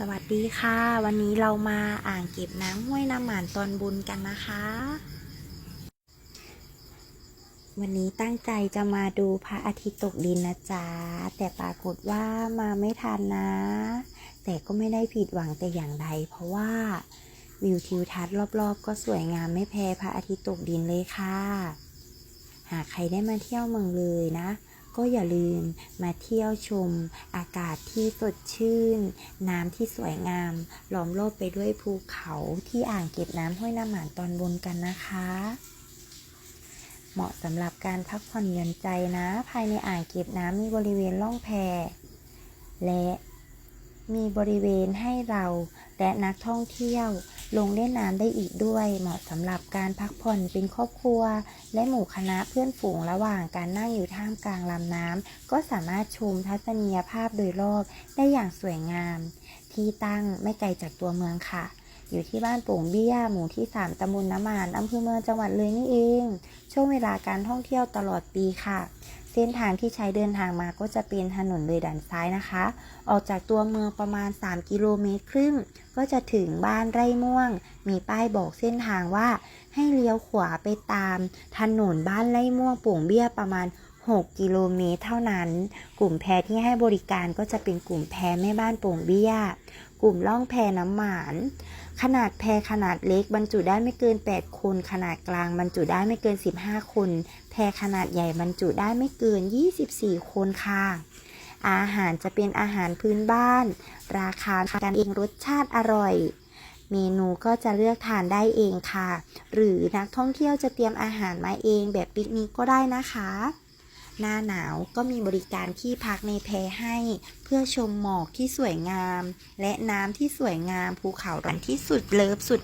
สวัสดีค่ะ วันนี้เรามาอ่างเก็บน้ำห้วยน้ำหมานตอนบุญกันนะคะ วันนี้ตั้งใจจะมาดูพระอาทิตย์ตกดินนะจ๊ะ แต่ปรากฏว่ามาไม่ทันนะ แต่ก็ไม่ได้ผิดหวังแต่อย่างใด เพราะว่าวิวทิวทัศน์รอบๆ ก็สวยงามไม่แพ้พระอาทิตย์ตกดินเลยค่ะ หากใครได้มาเที่ยวเมืองเลยนะ ก็อย่าลืมมาเที่ยวชม อากาศที่สดชื่น น้ำที่สวยงามล้อมรอบไปด้วยภูเขาที่อ่างเก็บน้ำห้วยน้ำหมานตอนบนกันนะคะ เหมาะสำหรับการพักผ่อนหย่อนใจนะ ภายในอ่างเก็บน้ำมีบริเวณล่องแพและมีบริเวณให้เราและนักท่องเที่ยว ลงเล่นน้ำได้อีกด้วย เหมาะสำหรับการพักผ่อนเป็นครอบครัว และหมู่คณะเพื่อนฝูงระหว่างการนั่งอยู่ท่ามกลางลำน้ำก็สามารถชมทัศนียภาพโดยรอบได้อย่างสวยงาม ที่ตั้งไม่ไกลจากตัวเมืองค่ะอยู่ที่บ้านโป่งเบี้ย หมู่ที่ 3ตำบลน้ำมานอำเภอเมืองจังหวัดเลยนี่เอง ช่วงเวลาการท่องเที่ยวตลอดปีค่ะ เส้นทางที่ใช้เดินทางมาก็จะเป็นถนนเลยด่านซ้ายนะคะ ออกจากตัวเมืองประมาณ 3 กิโลเมตรครึ่ง ก็จะถึงบ้านไร่ม่วง มีป้ายบอกเส้นทางว่าให้เลี้ยวขวาไปตามถนนบ้านไร่ม่วงป่งเบี้ยประมาณ 6 กิโลเมตรเท่านั้น กลุ่มแพที่ให้บริการก็จะเป็นกลุ่มแพแม่บ้านโป่งเบี้ย กลุ่มล่องแพน้ำหมาน ขนาดแพขนาดเล็กบรรจุได้ไม่เกิน 8 คน ขนาดกลางบรรจุได้ไม่เกิน 15 คน แพขนาดใหญ่บรรจุได้ไม่เกิน 24 คนค่ะอาหารจะเป็นอาหารพื้นบ้าน ราคากันเองรสชาติอร่อย เมนูก็จะเลือกทานได้เองค่ะ หรือนักท่องเที่ยวจะเตรียมอาหารมาเองแบบปิกนิกก็ได้นะคะ หน้าหนาวก็มีบริการที่พักในแพให้ เพื่อชมหมอกที่สวยงาม และน้ำที่สวยงามภูเขาดันที่สุดเลิฟสุด